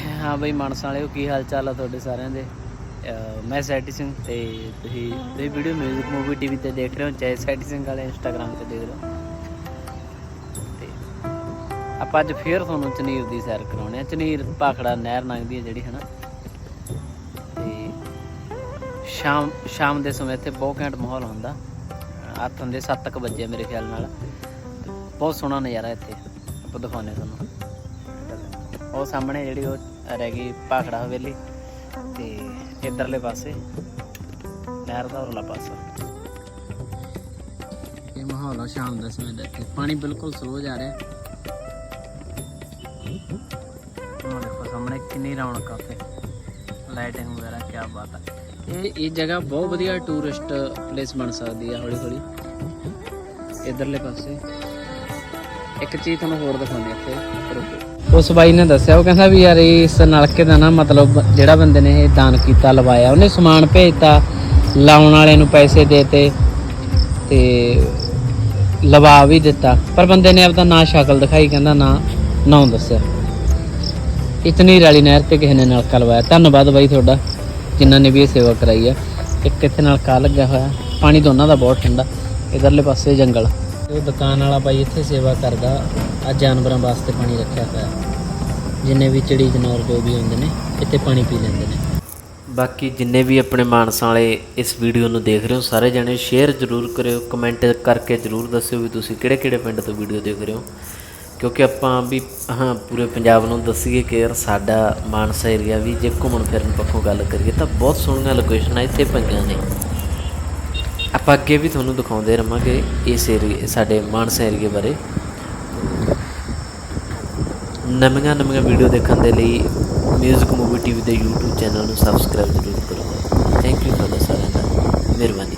ਹਾਂ ਬਈ ਮਾਨਸਾ ਵਾਲਿਓ, ਕੀ ਹਾਲ ਚਾਲ ਆ ਤੁਹਾਡੇ ਸਾਰਿਆਂ ਦੇ? ਮੈਂ ਸੈਟੀ ਸਿੰਘ ਤੇ ਤੁਸੀਂ ਤੁਸੀਂ ਵੀਡੀਓ ਮਿਊਜ਼ਿਕ ਮੂਵੀ ਟੀਵੀ ਤੇ ਦੇਖ ਰਹੇ ਹੋ, ਚਾਹੇ ਸੈਟੀ ਸਿੰਘ ਵਾਲੇ ਇੰਸਟਾਗ੍ਰam ਤੇ ਦੇਖ ਰਹੇ ਹੋ ਤੇ ਆਪਾਂ ਅੱਜ ਫੇਰ ਤੁਹਾਨੂੰ ਚਨੀਰ ਦੀ ਸੈਰ ਕਰਾਉਣੇ ਆ। ਚਨੀਰ ਭਾਖੜਾ ਨਹਿਰ ਲੰਘਦੀ ਹੈ ਜਿਹੜੀ, ਹਨਾ? ਤੇ ਸ਼ਾਮ ਸ਼ਾਮ ਦੇ ਸਮੇਂ ਇੱਥੇ ਬਹੁਤ ਘੈਂਟ ਮਾਹੌਲ ਹੁੰਦਾ। ਅੱਠ ਹੁੰਦੇ 7 ਕੁ ਵਜੇ ਮੇਰੇ ਖਿਆਲ ਨਾਲ। ਬਹੁਤ ਸੋਹਣਾ ਨਜ਼ਾਰਾ ਇੱਥੇ, ਆਪਾਂ ਦਿਖਾਉਂਦੇ ਤੁਹਾਨੂੰ। ਉਹ ਸਾਹਮਣੇ ਜਿਹੜੀ ਉਹ ਰਹਿ ਗਈ ਭਾਖੜਾ ਹਵੇਲੀ ਤੇ ਇਧਰਲੇ ਪਾਸੇ ਨਹਿਰ ਦਾ ਉਰਲਾ ਪਾਸਾ। ਇਹ ਮਾਹੌਲ ਆ ਸ਼ਾਮ ਦੇ ਸਮੇਂ ਦਾ ਇੱਥੇ। ਪਾਣੀ ਬਿਲਕੁਲ ਸਲੋ ਜਾ ਰਿਹਾ। ਦੇਖੋ ਸਾਹਮਣੇ ਕਿੰਨੀ ਰੌਣਕ ਆ ਉੱਥੇ। ਲਾਈਟਿੰਗ ਵਗੈਰਾ ਕੀ ਬਾਤ ਹੈ ਇਹ ਇਹ ਜਗ੍ਹਾ ਬਹੁਤ ਵਧੀਆ ਟੂਰਿਸਟ ਪਲੇਸ ਬਣ ਸਕਦੀ ਹੈ ਹੌਲੀ ਹੌਲੀ ਇਧਰਲੇ ਪਾਸੇ। ਇੱਕ ਚੀਜ਼ ਤੁਹਾਨੂੰ ਹੋਰ ਦਿਖਾਉਂਦੇ ਇੱਥੇ। ਰੁਕੋ। ਉਸ ਬਾਈ ਨੇ ਦੱਸਿਆ, ਉਹ ਕਹਿੰਦਾ ਵੀ ਯਾਰ ਇਸ ਨਲਕੇ ਦਾ ਨਾ ਮਤਲਬ ਜਿਹੜਾ ਬੰਦੇ ਨੇ ਇਹ ਦਾਨ ਕੀਤਾ, ਲਵਾਇਆ, ਉਹਨੇ ਸਮਾਨ ਭੇਜਤਾ, ਲਾਉਣ ਵਾਲੇ ਨੂੰ ਪੈਸੇ ਦੇਤੇ ਤੇ ਲਵਾ ਵੀ ਦਿੱਤਾ। ਪਰ ਬੰਦੇ ਨੇ ਆਪਦਾ ਨਾ ਸ਼ਕਲ ਦਿਖਾਈ, ਕਹਿੰਦਾ ਨਾ, ਨਾਂ ਦੱਸਿਆ। ਇਤਨੀ ਰਾਲੀ ਨਹਿਰ ਤੇ ਕਿਸੇ ਨੇ ਨਲਕਾ ਲਵਾਇਆ। ਧੰਨਵਾਦ ਬਾਈ ਤੁਹਾਡਾ, ਜਿਨ੍ਹਾਂ ਨੇ ਵੀ ਇਹ ਸੇਵਾ ਕਰਾਈ ਆ ਇੱਕ ਇੱਥੇ ਨਲਕਾ ਲੱਗਿਆ ਹੋਇਆ, ਪਾਣੀ ਦੋਨਾਂ ਦਾ ਬਹੁਤ ਠੰਡਾ, ਇਧਰਲੇ ਪਾਸੇ ਜੰਗਲ। ਉਹ ਦੁਕਾਨ ਵਾਲਾ ਬਾਈ ਇੱਥੇ ਸੇਵਾ ਕਰਦਾ ਆ ਜਾਨਵਰਾਂ ਵਾਸਤੇ ਪਾਣੀ ਰੱਖਿਆ ਹੋਇਆ। ਜਿੰਨੇ ਵੀ ਚਿੜੀ ਜਨੌਰ ਜੋ ਵੀ ਹੁੰਦੇ ਨੇ, ਇੱਥੇ ਪਾਣੀ ਪੀ ਲੈਂਦੇ ਨੇ। ਬਾਕੀ ਜਿੰਨੇ ਵੀ ਆਪਣੇ ਮਾਨਸਾ ਵਾਲੇ ਇਸ ਵੀਡੀਓ ਨੂੰ ਦੇਖ ਰਹੇ ਹੋ, ਸਾਰੇ ਜਣੇ ਸ਼ੇਅਰ ਜ਼ਰੂਰ ਕਰਿਓ ਕਮੈਂਟ ਕਰਕੇ ਜ਼ਰੂਰ ਦੱਸਿਓ ਵੀ ਤੁਸੀਂ ਕਿਹੜੇ ਕਿਹੜੇ ਪਿੰਡ ਤੋਂ ਵੀਡੀਓ ਦੇਖ ਰਹੇ ਹੋ। ਕਿਉਂਕਿ ਆਪਾਂ ਵੀ, ਹਾਂ, ਪੂਰੇ ਪੰਜਾਬ ਨੂੰ ਦੱਸੀਏ ਕਿ ਯਾਰ ਸਾਡਾ ਮਾਨਸਾ ਏਰੀਆ ਵੀ ਜੇ ਘੁੰਮਣ ਫਿਰਨ ਪੱਖੋਂ ਗੱਲ ਕਰੀਏ ਤਾਂ ਬਹੁਤ ਸੋਹਣੀਆਂ ਲੋਕੇਸ਼ਨਾਂ ਇੱਥੇ ਪਈਆਂ ਨੇ। ਆਪਾਂ ਅੱਗੇ ਵੀ ਤੁਹਾਨੂੰ ਦਿਖਾਉਂਦੇ ਰਵਾਂਗੇ ਇਸ ਏਰੀਏ ਸਾਡੇ ਮਾਨਸਾ ਏਰੀਏ ਬਾਰੇ। ਨਵੀਆਂ ਨਵੀਆਂ ਵੀਡੀਓ ਦੇਖਣ ਦੇ ਲਈ ਮਿਊਜ਼ਿਕ ਮੂਵੀ ਟੀਵੀ ਦੇ YouTube ਚੈਨਲ ਨੂੰ ਸਬਸਕ੍ਰਾਈਬ ਜ਼ਰੂਰ ਕਰੋ। ਥੈਂਕ ਯੂ ਤੁਹਾਡਾ ਸਾਰਿਆਂ ਦਾ। ਮਿਹਰਬਾਨੀ।